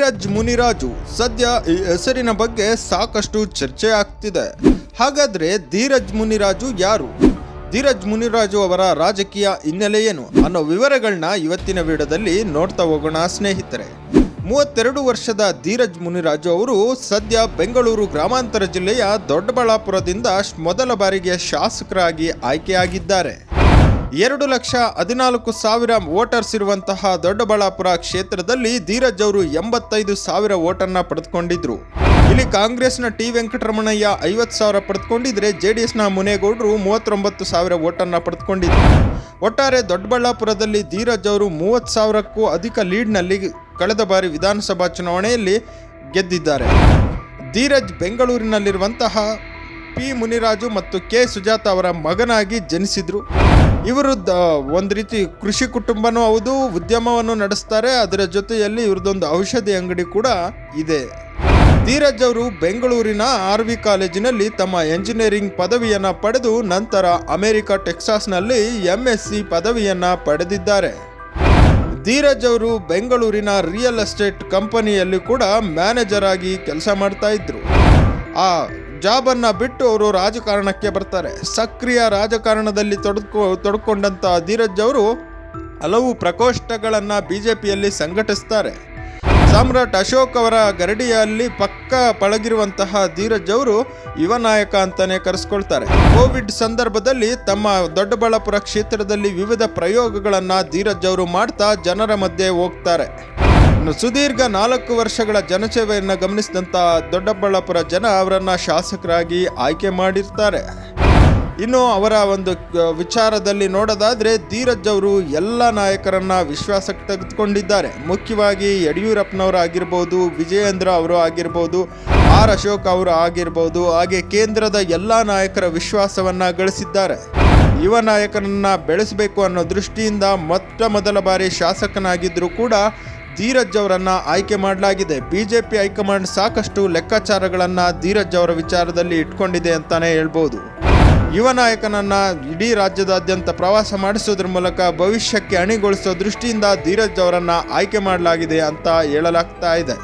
ಧೀರಜ್ ಮುನಿರಾಜು ಸದ್ಯ ಈ ಹೆಸರಿನ ಬಗ್ಗೆ ಸಾಕಷ್ಟು ಚರ್ಚೆ ಆಗ್ತಿದೆ. ಹಾಗಾದ್ರೆ ಧೀರಜ್ ಮುನಿರಾಜು ಯಾರು? ಧೀರಜ್ ಮುನಿರಾಜು ಅವರ ರಾಜಕೀಯ ಹಿನ್ನೆಲೆ ಏನು ಅನ್ನೋ ವಿವರಗಳನ್ನ ಇವತ್ತಿನ ವಿಡಿಯೋದಲ್ಲಿ ನೋಡ್ತಾ ಹೋಗೋಣ ಸ್ನೇಹಿತರೆ. ಮೂವತ್ತೆರಡು ವರ್ಷದ ಧೀರಜ್ ಮುನಿರಾಜು ಅವರು ಸದ್ಯ ಬೆಂಗಳೂರು ಗ್ರಾಮಾಂತರ ಜಿಲ್ಲೆಯ ದೊಡ್ಡಬಳ್ಳಾಪುರದಿಂದ ಮೊದಲ ಬಾರಿಗೆ ಶಾಸಕರಾಗಿ ಆಯ್ಕೆಯಾಗಿದ್ದಾರೆ. ಎರಡು ಲಕ್ಷ ಹದಿನಾಲ್ಕು ಸಾವಿರ ವೋಟರ್ಸ್ ಇರುವಂತಹ ದೊಡ್ಡಬಳ್ಳಾಪುರ ಕ್ಷೇತ್ರದಲ್ಲಿ ಧೀರಜ್ ಅವರು ಎಂಬತ್ತೈದು ಸಾವಿರ ವೋಟನ್ನ ಪಡೆದುಕೊಂಡಿದ್ರು. ಇಲ್ಲಿ ಕಾಂಗ್ರೆಸ್ನ ಟಿ ವೆಂಕಟರಮಣಯ್ಯ ಐವತ್ತು ಸಾವಿರ ಪಡೆದುಕೊಂಡಿದ್ರೆ ಜೆ ಡಿ ಎಸ್ನ ಮುನೇಗೌಡರು ಮೂವತ್ತೊಂಬತ್ತು ಸಾವಿರ ವೋಟನ್ನ ಪಡೆದುಕೊಂಡಿದ್ರು. ಒಟ್ಟಾರೆ ದೊಡ್ಡಬಳ್ಳಾಪುರದಲ್ಲಿ ಧೀರಜ್ ಅವರು ಮೂವತ್ತು ಸಾವಿರಕ್ಕೂ ಅಧಿಕ ಲೀಡ್ನಲ್ಲಿ ಕಳೆದ ಬಾರಿ ವಿಧಾನಸಭಾ ಚುನಾವಣೆಯಲ್ಲಿ ಗೆದ್ದಿದ್ದಾರೆ. ಧೀರಜ್ ಬೆಂಗಳೂರಿನಲ್ಲಿರುವಂತಹ ಪಿ ಮುನಿರಾಜು ಮತ್ತು ಕೆ ಸುಜಾತ ಅವರ ಮಗನಾಗಿ ಜನಿಸಿದ್ರು. ಇವರು ಒಂದು ರೀತಿ ಕೃಷಿ ಕುಟುಂಬನೂ ಹೌದು, ಉದ್ಯಮವನ್ನು ನಡೆಸ್ತಾರೆ. ಅದರ ಜೊತೆಯಲ್ಲಿ ಇವ್ರದ್ದೊಂದು ಔಷಧಿ ಅಂಗಡಿ ಕೂಡ ಇದೆ. ಧೀರಜ್ ಅವರು ಬೆಂಗಳೂರಿನ ಆರ್ ವಿ ಕಾಲೇಜಿನಲ್ಲಿ ತಮ್ಮ ಎಂಜಿನಿಯರಿಂಗ್ ಪದವಿಯನ್ನು ಪಡೆದು ನಂತರ ಅಮೆರಿಕ ಟೆಕ್ಸಾಸ್ನಲ್ಲಿ ಎಂ ಎಸ್ ಸಿ ಪದವಿಯನ್ನು ಪಡೆದಿದ್ದಾರೆ. ಧೀರಜ್ ಅವರು ಬೆಂಗಳೂರಿನ ರಿಯಲ್ ಎಸ್ಟೇಟ್ ಕಂಪನಿಯಲ್ಲಿ ಕೂಡ ಮ್ಯಾನೇಜರ್ ಆಗಿ ಕೆಲಸ ಮಾಡ್ತಾ ಇದ್ರು. ಆ ಜಾಬನ್ನ ಬಿಟ್ಟು ಅವರು ರಾಜಕಾರಣಕ್ಕೆ ಬರ್ತಾರೆ. ಸಕ್ರಿಯ ರಾಜಕಾರಣದಲ್ಲಿ ತೊಡ್ಕೊ, ತೊಡ್ಕೊಂಡಂತ ಧೀರಜ್ ಅವರು ಹಲವು ಪ್ರಕೋಷ್ಠಗಳನ್ನು ಬಿ ಜೆ ಪಿಯಲ್ಲಿ ಸಂಘಟಿಸ್ತಾರೆ. ಸಾಮ್ರಾಟ್ ಅಶೋಕ್ ಅವರ ಗರಡಿಯಲ್ಲಿ ಪಕ್ಕ ಪಳಗಿರುವಂತಹ ಧೀರಜ್ ಅವರು ಯುವ ನಾಯಕ ಅಂತಾನೆ ಕರೆಸ್ಕೊಳ್ತಾರೆ. ಕೋವಿಡ್ ಸಂದರ್ಭದಲ್ಲಿ ತಮ್ಮ ದೊಡ್ಡಬಳ್ಳಾಪುರ ಕ್ಷೇತ್ರದಲ್ಲಿ ವಿವಿಧ ಪ್ರಯೋಗಗಳನ್ನು ಧೀರಜ್ ಅವರು ಮಾಡ್ತಾ ಜನರ ಮಧ್ಯೆ ಹೋಗ್ತಾರೆ. ಇನ್ನು ಸುದೀರ್ಘ ನಾಲ್ಕು ವರ್ಷಗಳ ಜನಸೇವೆಯನ್ನು ಗಮನಿಸಿದಂಥ ದೊಡ್ಡಬಳ್ಳಾಪುರ ಜನ ಅವರನ್ನ ಶಾಸಕರಾಗಿ ಆಯ್ಕೆ ಮಾಡಿರ್ತಾರೆ. ಇನ್ನು ಅವರ ಒಂದು ವಿಚಾರದಲ್ಲಿ ನೋಡೋದಾದ್ರೆ ಧೀರಜ್ ಅವರು ಎಲ್ಲ ನಾಯಕರನ್ನು ವಿಶ್ವಾಸಕ್ಕೆ ತೆಗೆದುಕೊಂಡಿದ್ದಾರೆ. ಮುಖ್ಯವಾಗಿ ಯಡಿಯೂರಪ್ಪನವರು ಆಗಿರ್ಬೋದು ವಿಜಯೇಂದ್ರ ಅವರು ಆಗಿರ್ಬೋದು ಆರ್ ಅಶೋಕ್ ಅವರು ಆಗಿರ್ಬೋದು, ಹಾಗೆ ಕೇಂದ್ರದ ಎಲ್ಲ ನಾಯಕರ ವಿಶ್ವಾಸವನ್ನ ಗಳಿಸಿದ್ದಾರೆ. ಯುವ ನಾಯಕನನ್ನ ಬೆಳೆಸಬೇಕು ಅನ್ನೋ ದೃಷ್ಟಿಯಿಂದ ಮೊಟ್ಟ ಮೊದಲ ಬಾರಿ ಶಾಸಕನಾಗಿದ್ದರೂ ಕೂಡ ಧೀರಜ್ ಅವರನ್ನ ಆಯ್ಕೆ ಮಾಡಲಾಗಿದೆ. ಬಿಜೆಪಿ ಹೈಕಮಾಂಡ್ ಸಾಕಷ್ಟು ಲೆಕ್ಕಾಚಾರಗಳನ್ನ ಧೀರಜ್ ಅವರ ವಿಚಾರದಲ್ಲಿ ಇಟ್ಕೊಂಡಿದೆ ಅಂತಾನೆ ಹೇಳ್ಬೋದು. ಯುವ ನಾಯಕನನ್ನ ಇಡೀ ರಾಜ್ಯದಾದ್ಯಂತ ಪ್ರವಾಸ ಮಾಡಿಸೋದ್ರ ಮೂಲಕ ಭವಿಷ್ಯಕ್ಕೆ ಅಣಿಗೊಳಿಸೋ ದೃಷ್ಟಿಯಿಂದ ಧೀರಜ್ ಅವರನ್ನ ಆಯ್ಕೆ ಮಾಡಲಾಗಿದೆ ಅಂತ ಹೇಳಲಾಗ್ತಾ ಇದೆ.